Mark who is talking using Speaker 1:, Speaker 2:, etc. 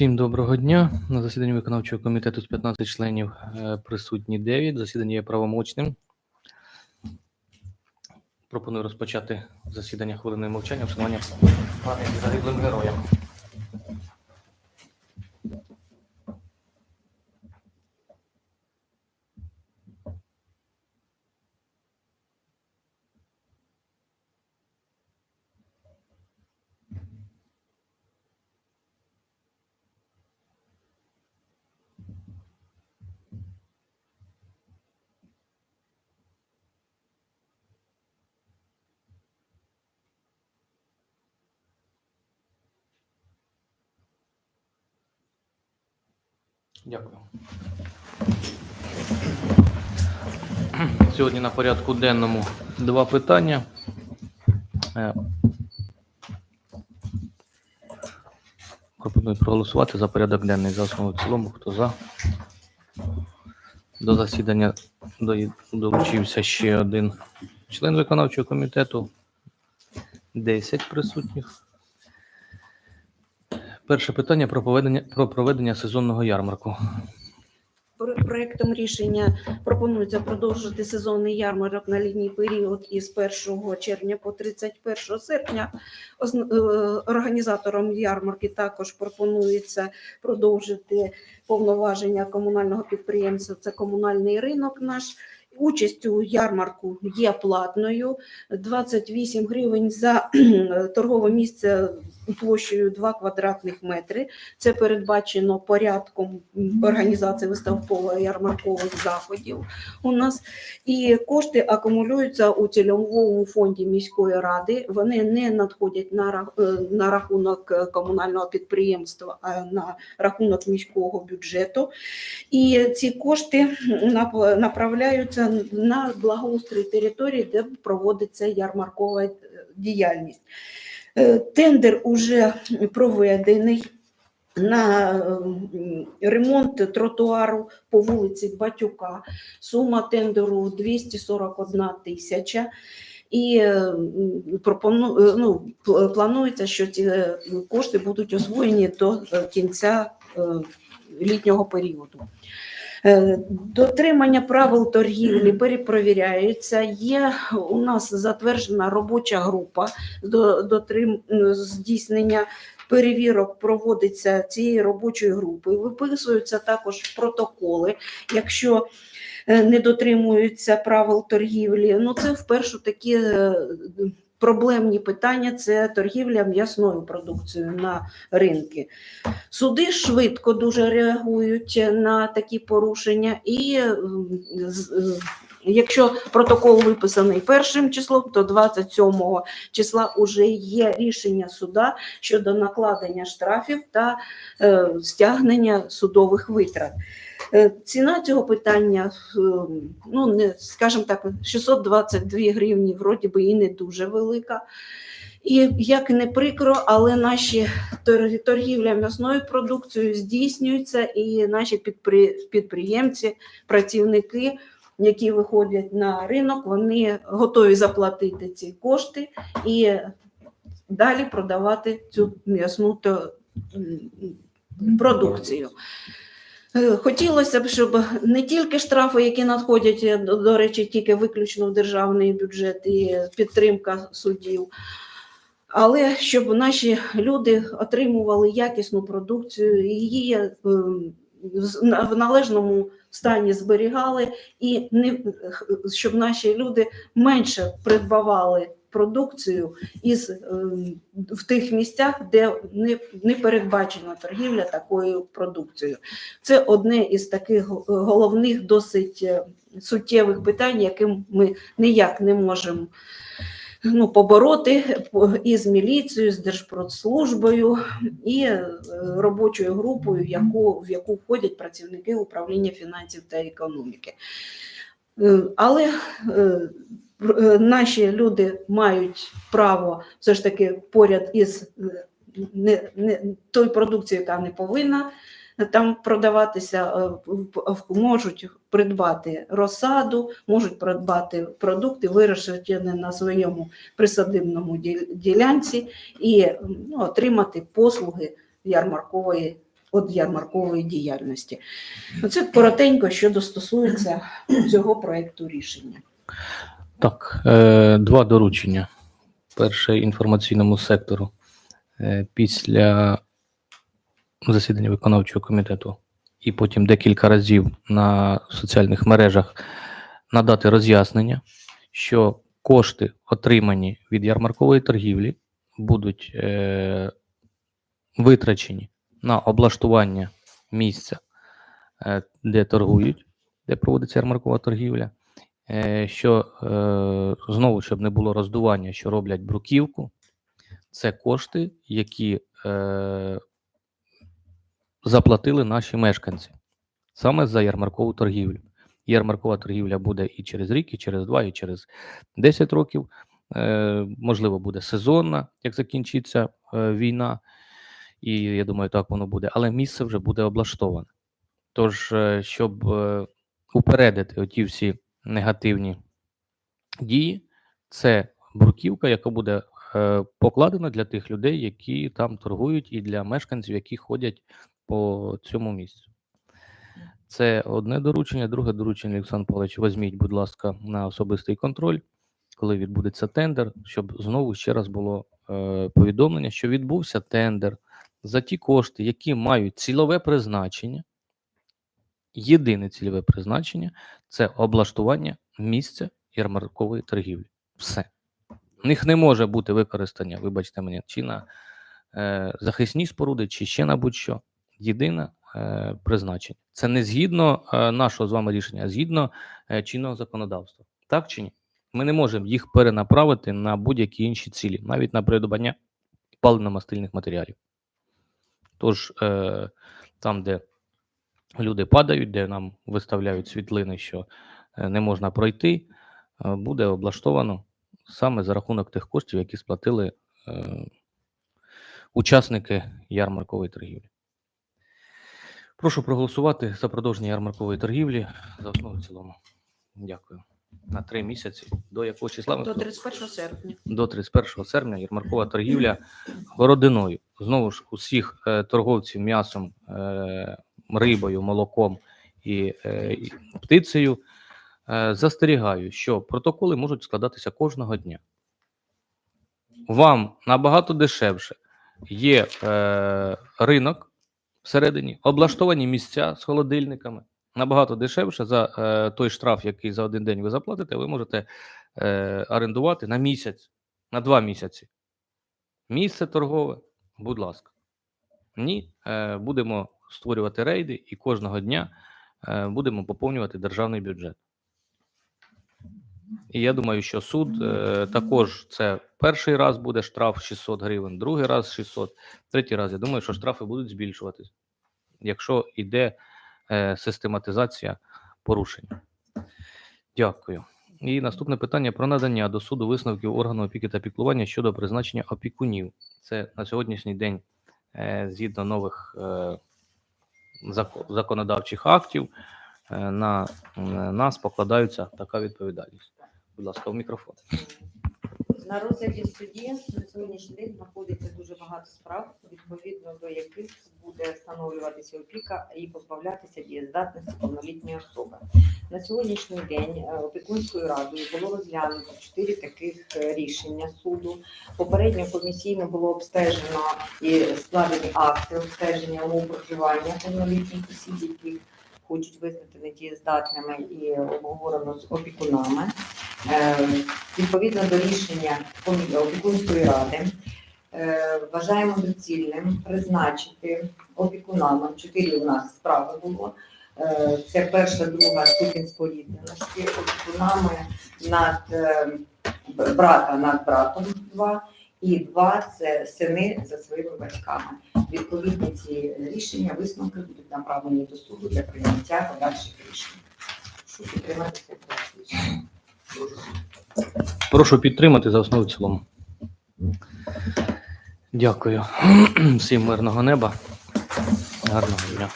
Speaker 1: Всім доброго дня. На засіданні виконавчого комітету з 15 членів е, присутні 9. Засідання є правомочним. Пропоную розпочати засідання хвилиною мовчання вшанування пам'яті загиблим героям. Дякую. Сьогодні на порядку денному два питання. Е, Пропоную проголосувати за порядок денний за основу в цілому. Хто за? До засідання долучився ще один член виконавчого комітету. 10 присутніх. Перше питання про проведення, про проведення сезонного ярмарку.
Speaker 2: Про- Проектом рішення пропонується продовжити сезонний ярмарок на літній період із 1 червня по 31 серпня. Е, Організатором ярмарки також пропонується продовжити повноваження комунального підприємства. Це комунальний ринок наш. Участь у ярмарку є платною. 28 гривень за торгове місце площею 2 квадратних метри. Це передбачено порядком організації виставкових ярмаркових заходів у нас. І кошти акумулюються у цільовому фонді міської ради. Вони не надходять на, е, на рахунок е, комунального підприємства, а на рахунок міського бюджету. І ці кошти направляються на благоустрій території, де проводиться ярмаркова е, діяльність. Е, Тендер уже проведений на ем, ремонт тротуару по вулиці Батюка. Сума тендеру 241 тисяча. І е, пропону, е, ну, планується, що ці е, кошти будуть освоєні до е, кінця е, літнього періоду. Е, Дотримання правил торгівлі перепровіряється. Є у нас затверджена робоча група до дотрим здійснення перевірок проводиться цією робочою групою. Виписуються також протоколи, якщо е, не дотримуються правил торгівлі. Ну це вперше такі. Проблемні питання це торгівля м'ясною продукцією на ринки. Суди швидко дуже реагують на такі порушення, і якщо протокол виписаний першим числом, то 27 числа вже є рішення суда щодо накладення штрафів та е, стягнення судових витрат. Е, Ціна цього питання, е, ну не скажімо так, 622 гривні, вроді би і не дуже велика. І як не прикро, але наші торгівля м'ясною продукцією здійснюється, і наші підприємці, працівники, які виходять на ринок, вони готові заплатити ці кошти і далі продавати цю м'ясну продукцію. Е, Хотілося б, щоб не тільки штрафи, які надходять, е, до, речі, тільки виключно в державний бюджет і підтримка суддів, але щоб наші люди отримували якісну продукцію, її е, в належному стані зберігали, і не, щоб наші люди менше придбавали продукцію із, е, в тих місцях, де не, не передбачена торгівля такою продукцією. Це одне із таких головних, досить е, суттєвих питань, яким ми ніяк не можемо ну, побороти по- і з міліцією, з Держпродслужбою, і е, робочою групою, яку, в яку входять працівники управління фінансів та економіки. Е, Але наші люди мають право все ж таки поряд із е, не, не, той продукцією, яка не повинна там продаватися, е, в- в- можуть придбати розсаду, можуть придбати продукти, вирощені на своєму присадибному ділянці і ну, отримати послуги ярмаркової від ярмаркової діяльності. Оце коротенько, що стосується цього проекту рішення.
Speaker 1: Так, е, два доручення. Перше інформаційному сектору. Е, після засідання виконавчого комітету і потім декілька разів на соціальних мережах надати роз'яснення, що кошти, отримані від ярмаркової торгівлі, будуть е, витрачені на облаштування місця, е, де торгують, де проводиться ярмаркова торгівля. Е, що е, знову, щоб не було роздування, що роблять бруківку, це кошти, які е, заплатили наші мешканці саме за ярмаркову торгівлю. Ярмаркова торгівля буде і через рік, і через два, і через 10 років. Можливо, буде сезонна, як закінчиться війна, і я думаю, так воно буде. Але місце вже буде облаштоване. Тож, щоб упередити оті всі негативні дії, це бруківка, яка буде е, покладена для тих людей, які там торгують, і для мешканців, які ходять по цьому місцю. Це одне доручення. Друге доручення, Олександр Павлович, візьміть, будь ласка, на особистий контроль, коли відбудеться тендер, щоб знову ще раз було е, повідомлення, що відбувся тендер за ті кошти, які мають цільове призначення. Єдине цільове призначення це облаштування місця ярмаркової торгівлі. Все. В них не може бути використання, вибачте мені, чи на е, захисні споруди, чи ще на будь-що. Єдине е, призначення. Це не згідно е, нашого з вами рішення, а згідно е, чинного законодавства. Так чи ні? Ми не можемо їх перенаправити на будь-які інші цілі, навіть на придбання паливно-мастильних матеріалів. Тож, е, там, де люди падають, де нам виставляють світлини, що е, не можна пройти, е, буде облаштовано саме за рахунок тих коштів, які сплатили е, учасники ярмаркової торгівлі. Прошу проголосувати за продовження ярмаркової торгівлі за основу в цілому. Дякую. На три місяці. До якого числа ми
Speaker 2: До 31 серпня.
Speaker 1: до 31 серпня ярмаркова торгівля городиною. Знову ж усіх е, торговців м'ясом, е, рибою, молоком і, е, птицею е, застерігаю, що протоколи можуть складатися кожного дня. Вам набагато дешевше є е, ринок всередині, облаштовані місця з холодильниками. Набагато дешевше за е, той штраф, який за один день ви заплатите, ви можете е, орендувати на місяць, на два місяці. Місце торгове, будь ласка. Ні, е, будемо створювати рейди і кожного дня е, будемо поповнювати державний бюджет. І я думаю, що суд е, також це перший раз буде штраф 600 гривень, другий раз 600, третій раз. Я думаю, що штрафи будуть збільшуватись, якщо йде е, систематизація порушень. Дякую. І наступне питання про надання до суду висновків органу опіки та піклування щодо призначення опікунів. Це на сьогоднішній день, згідно нових законодавчих актів, е, на е, нас покладається така відповідальність. Будь ласка, в мікрофон.
Speaker 3: На розгляді в суді на сьогоднішній день знаходиться дуже багато справ, відповідно до яких буде встановлюватися опіка і позбавлятися дієздатності повнолітньої особи. На сьогоднішній день е, опікунською радою було розглянуто чотири таких е, рішення суду. Попередньо комісійно було обстежено і складені акти обстеження умов проживання повнолітніх осіб, яких хочуть визнати недієздатними і обговорено з опікунами. Е, Відповідно до рішення опікунської ради, е, вважаємо доцільним призначити опікунами. Чотири у нас справи було. Е, Це перша, друга ступінь спорідненості, опікунами над брата над братом два, і два це сини за своїми батьками. Відповідні ці рішення, висновки будуть направлені до суду для прийняття подальших рішень. Прошу підтримати проект рішення.
Speaker 1: Прошу підтримати за основу цілому. Дякую. Всім мирного неба. Гарного дня.